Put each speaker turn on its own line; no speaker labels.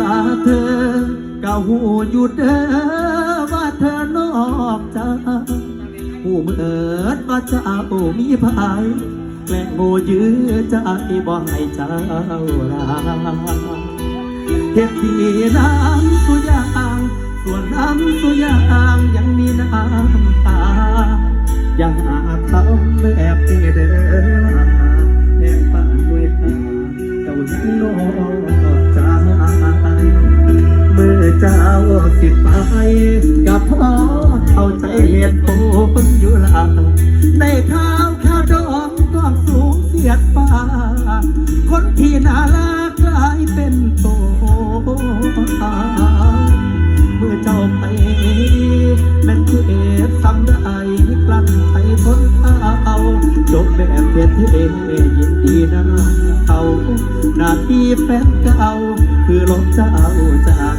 ตาเธอเกาหูอยู่เด้อว่าเธอนอกใจหูเมิดว่าเจ้ามีภายแกล้งโง่ยื้อใจบ่ให้เจ้าลาเฮ็ดดีน้ำสุยางส่วนน้ำสุยางยังมีน้ำตายังหาทำแบบเด้อแอบปานด้วยตาเจ้ายังนอ จ้าสิไปกับพ่อเข้าใจเหตุผลอยู่ละในข้าวข้าวดองก็สูงเสียดฟ้าคนที่น่ารักกลายเป็นโตเมื่อเจ้าไปแม่นคือเอฟซ้ำได้กลั้นไปทนเอาจบแบบเท่ๆยินดีนะเขาหน้าที่แฟนเก่าคือลบเจ้าจาก